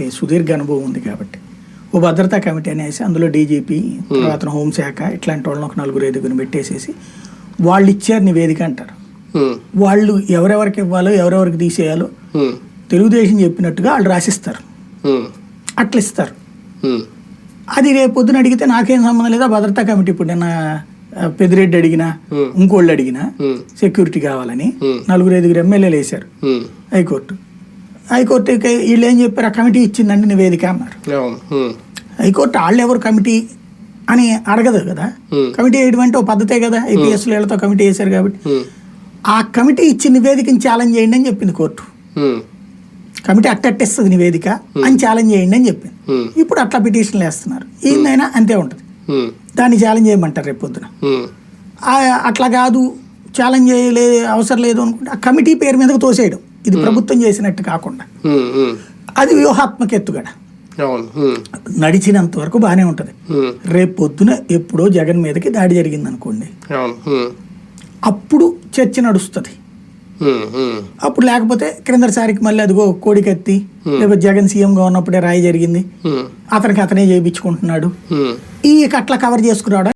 ఆయనకి సుదీర్ఘ అనుభవం ఉంది కాబట్టి. ఓ భద్రతా కమిటీ అనేసి అందులో డీజీపీ తర్వాత హోంశాఖ ఇట్లాంటి వాళ్ళని ఒక నలుగురు ఐదుగురిని పెట్టేసేసి వాళ్ళు ఇచ్చారు నివేదిక అంటారు. ఉమ్, వాళ్ళు ఎవరెవరికి ఇవ్వాలో ఎవరెవరికి తీసేయాలో ఉమ్, తెలుగుదేశం చెప్పినట్టుగా వాళ్ళు రాసిస్తారు. అట్లా ఇస్తారు. అది రేపు పొద్దున అడిగితే నాకేం సంబంధం లేదా భద్రతా కమిటీ ఇప్పుడు నిన్న ఆ, పెద్దిరెడ్డి అడిగినా Hmm. ఇంకోళ్ళు అడిగినా సెక్యూరిటీ కావాలని Hmm. నలుగురు ఐదుగురు ఎమ్మెల్యేలు వేశారు. హైకోర్టు. హైకోర్టుకి వీళ్ళు ఏం చెప్పారు? ఆ కమిటీ ఇచ్చిందండి నివేదిక అన్నారు. హైకోర్టు వాళ్ళు ఎవరు కమిటీ అని అడగదు కదా. కమిటీ వేయడం అంటే ఓ పద్ధతే కదా? ఐపీఎస్ వీళ్ళతో కమిటీ వేశారు కాబట్టి. ఆ కమిటీ ఇచ్చిన నివేదికని ఛాలెంజ్ చేయండి అని చెప్పింది కోర్టు. కమిటీ అట్టట్టేస్తుంది నివేదిక అని ఛాలెంజ్ చేయండి అని చెప్పింది. ఇప్పుడు అట్లా పిటిషన్లు వేస్తున్నారు. ఏందైనా అంతే ఉంటుంది. దాన్ని ఛాలెంజ్ చేయమంటారు రేపు పొద్దున. అట్లా కాదు. ఛాలెంజ్ చేయలే అవసరం లేదు అనుకుంటే ఆ కమిటీ పేరు మీదకు తోసేయడం. ఇది ప్రభుత్వం చేసినట్టు కాకుండా. ఉమ్, ఉమ్, అది వ్యూహాత్మక ఎత్తుగడ. నడిచినంత వరకు బాగానే ఉంటుంది. రేపు పొద్దున ఎప్పుడో జగన్ మీదకి దాడి జరిగింది అనుకోండి అప్పుడు చర్చ నడుస్తుంది. అప్పుడు లేకపోతే క్రిందసారికి మళ్ళీ అదిగో కోడికత్తి లేకపోతే జగన్ సీఎంగా ఉన్నప్పుడే రాయి జరిగింది. అతనికి అతనే చేయించుకుంటున్నాడు. ఈ కట్ల కవర్ చేసుకురావడం